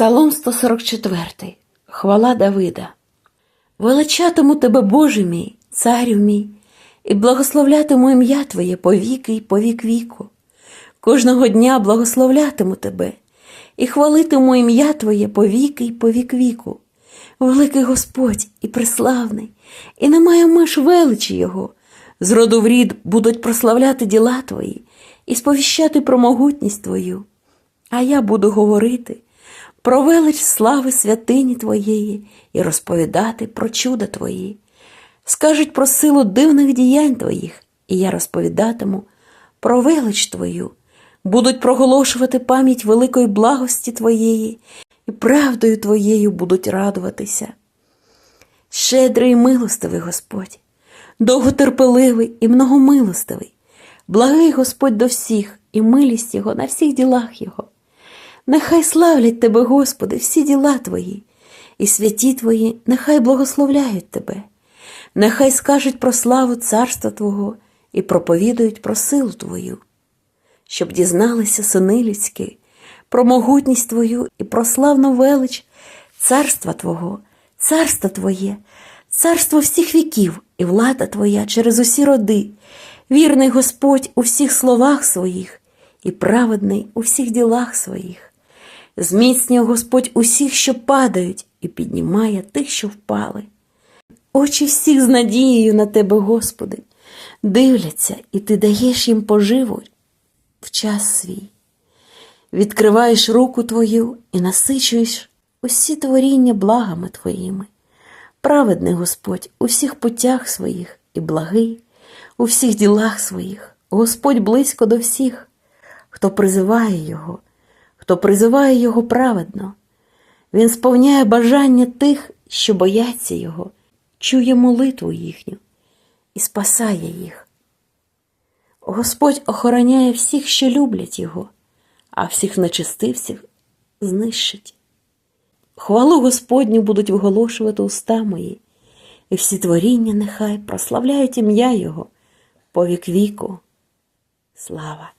Псалом 144. Хвала Давида. Величатиму тебе, Боже мій, царю мій, і благословлятиму ім'я Твоє по віки й по вік віку. Кожного дня благословлятиму тебе, і хвалитиму ім'я Твоє по віки й по вік віку. Великий Господь і преславний, і немає меж величі Його. З роду в рід будуть прославляти діла Твої і сповіщати про могутність Твою. А я буду говорити про велич слави святині Твоєї і розповідати про чуда Твої. Скажуть про силу дивних діянь Твоїх, і я розповідатиму про велич Твою, будуть проголошувати пам'ять великої благості Твоєї, і правдою Твоєю будуть радуватися. Щедрий і милостивий Господь, довготерпеливий і многомилостивий, благий Господь до всіх, і милість Його на всіх ділах Його. Нехай славлять Тебе, Господи, всі діла Твої, і святі Твої нехай благословляють Тебе, нехай скажуть про славу царства Твого і проповідують про силу Твою, щоб дізналися сини людські, про могутність Твою і про славну велич царства Твого, царство Твоє, царство всіх віків і влада Твоя через усі роди, вірний Господь у всіх словах своїх і праведний у всіх ділах своїх. Зміцнює Господь усіх, що падають, і піднімає тих, що впали. Очі всіх з надією на тебе, Господи, дивляться, і ти даєш їм поживу в час свій. Відкриваєш руку Твою і насичуєш усі творіння благами Твоїми. Праведний Господь у всіх путях своїх і благий, у всіх ділах своїх, Господь близько до всіх, хто призиває Його хто призиває Його праведно. Він сповняє бажання тих, що бояться Його, чує молитву їхню і спасає їх. Господь охороняє всіх, що люблять Його, а всіх нечистивців знищить. Хвалу Господню будуть виголошувати уста мої, і всі творіння нехай прославляють ім'я Його по вік віку. Слава!